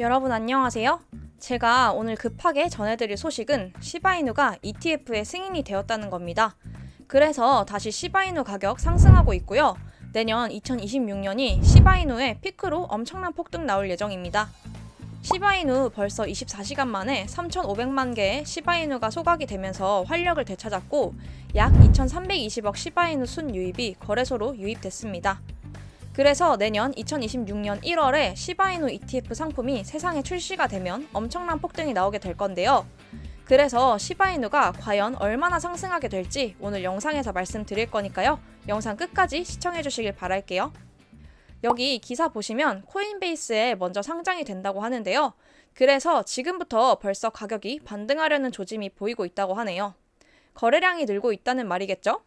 여러분 안녕하세요. 제가 오늘 급하게 전해드릴 소식은 시바이누가 ETF의 승인이 되었다는 겁니다. 그래서 다시 시바이누 가격 상승하고 있고요. 내년 2026년이 시바이누의 피크로 엄청난 폭등 나올 예정입니다. 시바이누 벌써 24시간 만에 3,500만 개의 시바이누가 소각이 되면서 활력을 되찾았고 약 2,320억 시바이누 순 유입이 거래소로 유입됐습니다. 그래서 내년 2026년 1월에 시바이누 ETF 상품이 세상에 출시가 되면 엄청난 폭등이 나오게 될 건데요. 그래서 시바이누가 과연 얼마나 상승하게 될지 오늘 영상에서 말씀드릴 거니까요. 영상 끝까지 시청해 주시길 바랄게요. 여기 기사 보시면 코인베이스에 먼저 상장이 된다고 하는데요. 그래서 지금부터 벌써 가격이 반등하려는 조짐이 보이고 있다고 하네요. 거래량이 늘고 있다는 말이겠죠?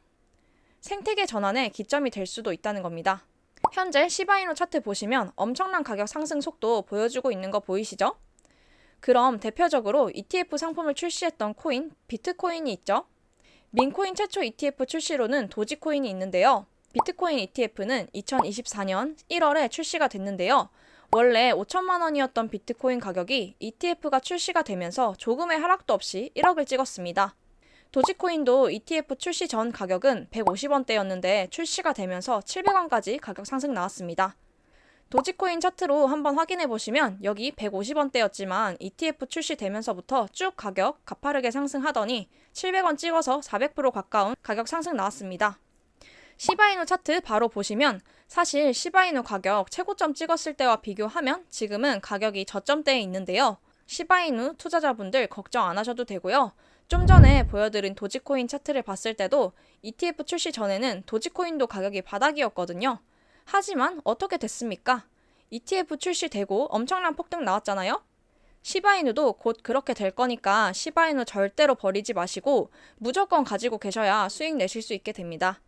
생태계 전환의 기점이 될 수도 있다는 겁니다. 현재 시바이노 차트 보시면 엄청난 가격 상승 속도 보여주고 있는 거 보이시죠? 그럼 대표적으로 ETF 상품을 출시했던 코인 비트코인이 있죠. 민코인 최초 ETF 출시로는 도지코인이 있는데요. 비트코인 ETF는 2024년 1월에 출시가 됐는데요. 원래 5천만 원이었던 비트코인 가격이 ETF가 출시가 되면서 조금의 하락도 없이 1억을 찍었습니다. 도지코인도 ETF 출시 전 가격은 150원대였는데 출시가 되면서 700원까지 가격 상승 나왔습니다. 도지코인 차트로 한번 확인해 보시면 여기 150원대였지만 ETF 출시되면서부터 쭉 가격 가파르게 상승하더니 700원 찍어서 400% 가까운 가격 상승 나왔습니다. 시바이누 차트 바로 보시면 사실 시바이누 가격 최고점 찍었을 때와 비교하면 지금은 가격이 저점대에 있는데요. 시바이누 투자자분들 걱정 안 하셔도 되고요. 좀 전에 보여드린 도지코인 차트를 봤을 때도 ETF 출시 전에는 도지코인도 가격이 바닥이었거든요. 하지만 어떻게 됐습니까? ETF 출시되고 엄청난 폭등 나왔잖아요? 시바이누도 곧 그렇게 될 거니까 시바이누 절대로 버리지 마시고 무조건 가지고 계셔야 수익 내실 수 있게 됩니다.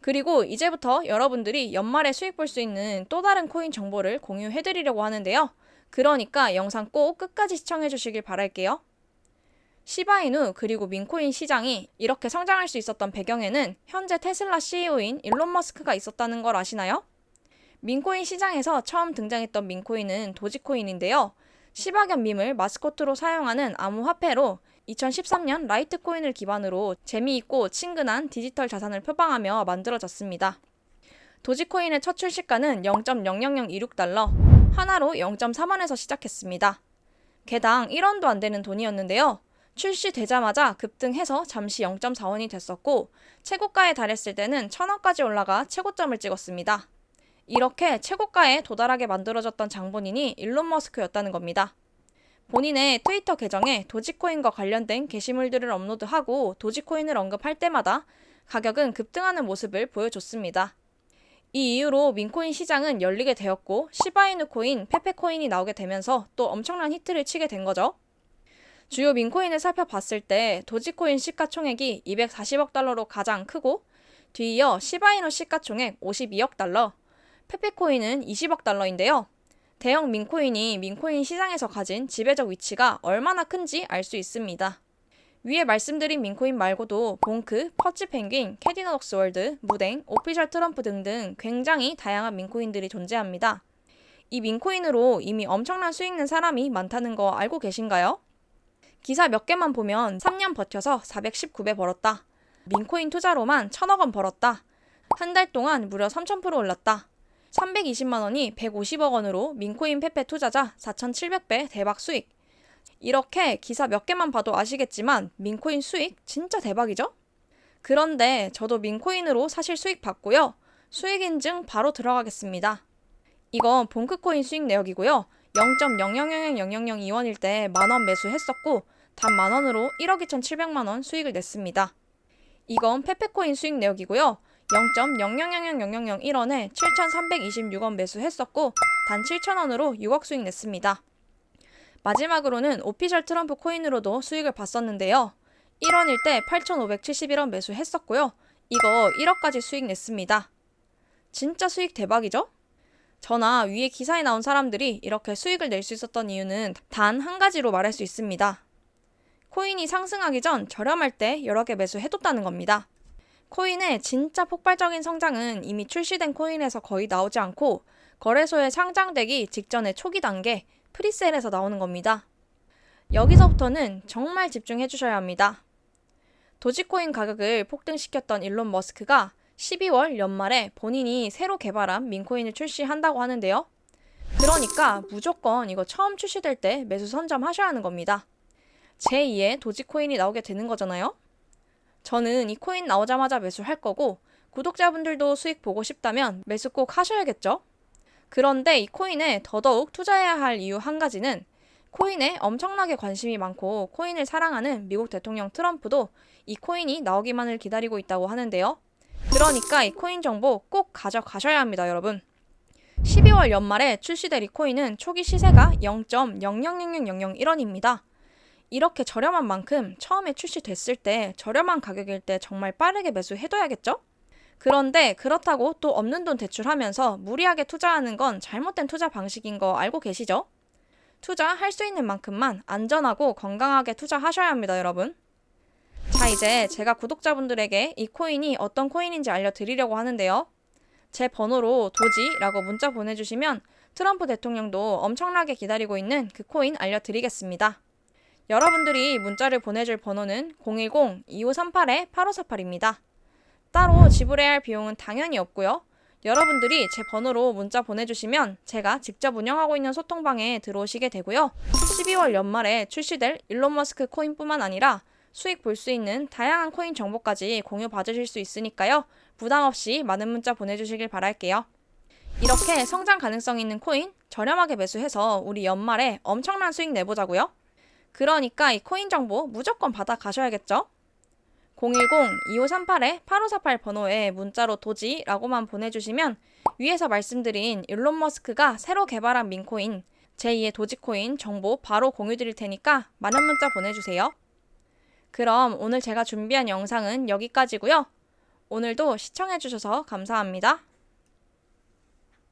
그리고 이제부터 여러분들이 연말에 수익 볼 수 있는 또 다른 코인 정보를 공유해 드리려고 하는데요. 그러니까 영상 꼭 끝까지 시청해 주시길 바랄게요. 시바이누 그리고 민코인 시장이 이렇게 성장할 수 있었던 배경에는 현재 테슬라 CEO인 일론 머스크가 있었다는 걸 아시나요? 민코인 시장에서 처음 등장했던 민코인은 도지코인인데요. 시바견 밈을 마스코트로 사용하는 암호화폐로 2013년 라이트코인을 기반으로 재미있고 친근한 디지털 자산을 표방하며 만들어졌습니다. 도지코인의 첫 출시가는 0.00026달러, 하나로 0.3원에서 시작했습니다. 개당 1원도 안 되는 돈이었는데요. 출시되자마자 급등해서 잠시 0.4원이 됐었고 최고가에 달했을 때는 1000원까지 올라가 최고점을 찍었습니다. 이렇게 최고가에 도달하게 만들어졌던 장본인이 일론 머스크였다는 겁니다. 본인의 트위터 계정에 도지코인과 관련된 게시물들을 업로드하고 도지코인을 언급할 때마다 가격은 급등하는 모습을 보여줬습니다. 이 이후로 민코인 시장은 열리게 되었고 시바이누 코인, 페페코인이 나오게 되면서 또 엄청난 히트를 치게 된 거죠. 주요 민코인을 살펴봤을 때 도지코인 시가총액이 240억 달러로 가장 크고 뒤이어 시바이노 시가총액 52억 달러, 페페코인은 20억 달러인데요. 대형 민코인이 민코인 시장에서 가진 지배적 위치가 얼마나 큰지 알 수 있습니다. 위에 말씀드린 민코인 말고도 봉크, 퍼치 펭귄, 캐디너덕스 월드, 무댕, 오피셜 트럼프 등등 굉장히 다양한 민코인들이 존재합니다. 이 민코인으로 이미 엄청난 수익 낸 사람이 많다는 거 알고 계신가요? 기사 몇 개만 보면 3년 버텨서 419배 벌었다. 민코인 투자로만 1000억 원 벌었다. 한 달 동안 무려 3000% 올랐다. 320만 원이 150억 원으로 민코인 페페 투자자 4,700배 대박 수익. 이렇게 기사 몇 개만 봐도 아시겠지만 민코인 수익 진짜 대박이죠? 그런데 저도 민코인으로 사실 수익 봤고요. 수익 인증 바로 들어가겠습니다. 이건 봉크코인 수익 내역이고요. 0.0000002원일 때 만원 매수했었고 단 만원으로 1억 2,700만 원 수익을 냈습니다. 이건 페페코인 수익 내역이고요. 0.0000001원에 7,326원 매수했었고 단 7,000원으로 6억 수익 냈습니다. 마지막으로는 오피셜 트럼프 코인으로도 수익을 봤었는데요. 1원일 때 8,571원 매수했었고요. 이거 1억까지 수익 냈습니다. 진짜 수익 대박이죠? 저나 위에 기사에 나온 사람들이 이렇게 수익을 낼 수 있었던 이유는 단 한 가지로 말할 수 있습니다. 코인이 상승하기 전 저렴할 때 여러 개 매수해뒀다는 겁니다. 코인의 진짜 폭발적인 성장은 이미 출시된 코인에서 거의 나오지 않고 거래소에 상장되기 직전의 초기 단계, 프리셀에서 나오는 겁니다. 여기서부터는 정말 집중해 주셔야 합니다. 도지코인 가격을 폭등시켰던 일론 머스크가 12월 연말에 본인이 새로 개발한 민코인을 출시한다고 하는데요. 그러니까 무조건 이거 처음 출시될 때 매수 선점하셔야 하는 겁니다. 제2의 도지코인이 나오게 되는 거잖아요. 저는 이 코인 나오자마자 매수할 거고 구독자분들도 수익 보고 싶다면 매수 꼭 하셔야겠죠? 그런데 이 코인에 더더욱 투자해야 할 이유 한 가지는 코인에 엄청나게 관심이 많고 코인을 사랑하는 미국 대통령 트럼프도 이 코인이 나오기만을 기다리고 있다고 하는데요. 그러니까 이 코인 정보 꼭 가져가셔야 합니다, 여러분. 12월 연말에 출시될 이 코인은 초기 시세가 0.000001원입니다. 이렇게 저렴한 만큼 처음에 출시됐을 때 저렴한 가격일 때 정말 빠르게 매수해둬야겠죠? 그런데 그렇다고 또 없는 돈 대출하면서 무리하게 투자하는 건 잘못된 투자 방식인 거 알고 계시죠? 투자할 수 있는 만큼만 안전하고 건강하게 투자하셔야 합니다, 여러분. 자, 이제 제가 구독자분들에게 이 코인이 어떤 코인인지 알려드리려고 하는데요. 제 번호로 도지라고 문자 보내주시면 트럼프 대통령도 엄청나게 기다리고 있는 그 코인 알려드리겠습니다. 여러분들이 문자를 보내줄 번호는 010-2538-8548입니다. 따로 지불해야 할 비용은 당연히 없고요. 여러분들이 제 번호로 문자 보내주시면 제가 직접 운영하고 있는 소통방에 들어오시게 되고요. 12월 연말에 출시될 일론 머스크 코인뿐만 아니라 수익 볼 수 있는 다양한 코인 정보까지 공유 받으실 수 있으니까요. 부담 없이 많은 문자 보내주시길 바랄게요. 이렇게 성장 가능성 있는 코인 저렴하게 매수해서 우리 연말에 엄청난 수익 내보자고요. 그러니까 이 코인 정보 무조건 받아 가셔야겠죠? 010-2538-8548 번호에 문자로 도지라고만 보내주시면 위에서 말씀드린 일론 머스크가 새로 개발한 민코인 제2의 도지코인 정보 바로 공유 드릴 테니까 많은 문자 보내주세요. 그럼 오늘 제가 준비한 영상은 여기까지고요. 오늘도 시청해주셔서 감사합니다.